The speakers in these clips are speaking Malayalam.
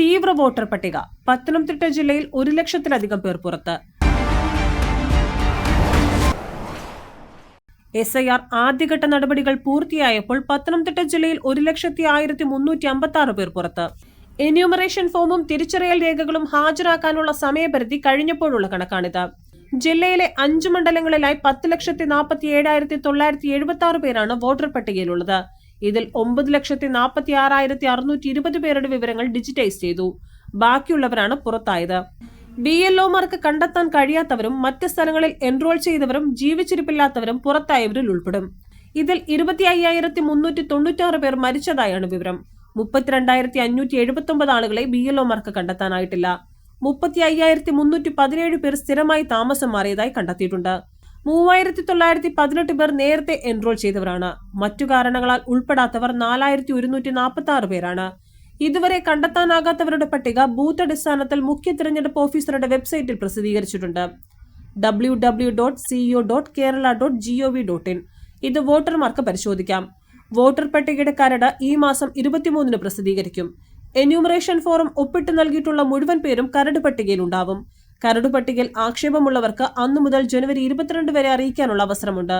തീവ്ര വോട്ടർ പട്ടിക. പത്തനംതിട്ട ജില്ലയിൽ ഒരു ലക്ഷത്തിലധികം പേർ പുറത്ത്. എസ് ഐ ആർ ആദ്യഘട്ട നടപടികൾ പൂർത്തിയായപ്പോൾ പത്തനംതിട്ട ജില്ലയിൽ ഒരു ലക്ഷത്തി ആയിരത്തി മുന്നൂറ്റി അമ്പത്തി ആറ് പേർ പുറത്ത്. എന്യൂമറേഷൻ ഫോമും തിരിച്ചറിയൽ രേഖകളും ഹാജരാക്കാനുള്ള സമയപരിധി കഴിഞ്ഞപ്പോഴുള്ള കണക്കാണിത്. ജില്ലയിലെ അഞ്ച് മണ്ഡലങ്ങളിലായി പത്ത് ലക്ഷത്തി നാൽപ്പത്തി ഏഴായിരത്തി തൊള്ളായിരത്തി എഴുപത്തി ആറ് പേരാണ് വോട്ടർ പട്ടികയിലുള്ളത്. ഇതിൽ ഒമ്പത് ലക്ഷത്തി നാൽപ്പത്തി ആറായിരത്തി അറുന്നൂറ്റി ഇരുപത് പേരുടെ വിവരങ്ങൾ ഡിജിറ്റൈസ് ചെയ്തു. ബാക്കിയുള്ളവരാണ് പുറത്തായത്. ബി എൽ ഒമാർക്ക് കണ്ടെത്താൻ കഴിയാത്തവരും മറ്റ് സ്ഥലങ്ങളിൽ എൻറോൾ ചെയ്തവരും ജീവിച്ചിരിപ്പില്ലാത്തവരും പുറത്തായവരിൽ ഉൾപ്പെടും. ഇതിൽ ഇരുപത്തി അയ്യായിരത്തി മുന്നൂറ്റി തൊണ്ണൂറ്റാറ് പേർ മരിച്ചതായാണ് വിവരം. മുപ്പത്തിരണ്ടായിരത്തി അഞ്ഞൂറ്റി എഴുപത്തി ഒമ്പത് ആളുകളെ ബി എൽ ഒമാർക്ക് കണ്ടെത്താനായിട്ടില്ല. മുപ്പത്തി അയ്യായിരത്തി മുന്നൂറ്റി പതിനേഴ് പേർ സ്ഥിരമായി താമസം മാറിയതായി കണ്ടെത്തിയിട്ടുണ്ട്. മൂവായിരത്തി തൊള്ളായിരത്തി പതിനെട്ട് പേർ നേരത്തെ എൻറോൾ ചെയ്തവരാണ്. മറ്റു കാരണങ്ങളാൽ ഉൾപ്പെടാത്തവർ നാലായിരത്തി ഒരുന്നൂറ്റി നാൽപ്പത്തി ആറ് പേരാണ്. ഇതുവരെ കണ്ടെത്താനാകാത്തവരുടെ പട്ടിക ബൂത്ത് അടിസ്ഥാനത്തിൽ മുഖ്യ തിരഞ്ഞെടുപ്പ് ഓഫീസറുടെ വെബ്സൈറ്റിൽ പ്രസിദ്ധീകരിച്ചിട്ടുണ്ട്. W W dot CEO dot Kerala dot G O V dot in ഇത് വോട്ടർമാർക്ക് പരിശോധിക്കാം. വോട്ടർ പട്ടികയുടെ കരട് ഈ മാസം ഇരുപത്തിമൂന്നിന് പ്രസിദ്ധീകരിക്കും. എന്യൂമറേഷൻ ഫോറം ഒപ്പിട്ട് നൽകിയിട്ടുള്ള മുഴുവൻ പേരും കരട് പട്ടികയിൽ ഉണ്ടാവും. കരട് പട്ടികയിൽ ആക്ഷേപമുള്ളവർക്ക് അന്നു മുതൽ ജനുവരി ഇരുപത്തിരണ്ട് വരെ അറിയിക്കാനുള്ള അവസരമുണ്ട്.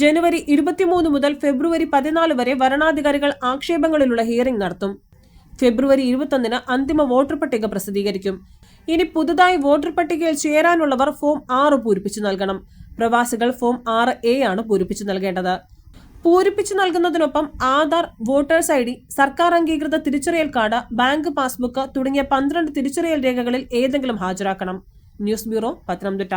ജനുവരി ഇരുപത്തിമൂന്ന് മുതൽ ഫെബ്രുവരി പതിനാല് വരെ വരണാധികാരികൾ ആക്ഷേപങ്ങളിലുള്ള ഹിയറിംഗ് നടത്തും. ഫെബ്രുവരി ഇരുപത്തൊന്നിന് അന്തിമ വോട്ടർ പട്ടിക പ്രസിദ്ധീകരിക്കും. ഇനി പുതുതായി വോട്ടർ പട്ടികയിൽ ചേരാനുള്ളവർ ഫോം ആറ് പൂരിപ്പിച്ചു നൽകണം. പ്രവാസികൾ ഫോം ആറ് എ ആണ് പൂരിപ്പിച്ചു നൽകേണ്ടത്. പൂരിപ്പിച്ചു നൽകുന്നതിനൊപ്പം ആധാർ വോട്ടേഴ്സ് ഐ ഡി സർക്കാർ അംഗീകൃത തിരിച്ചറിയൽ കാർഡ് ബാങ്ക് പാസ്ബുക്ക് തുടങ്ങിയ പന്ത്രണ്ട് തിരിച്ചറിയൽ രേഖകളിൽ ഏതെങ്കിലും ഹാജരാക്കണം. News bureau Pathanamthitta.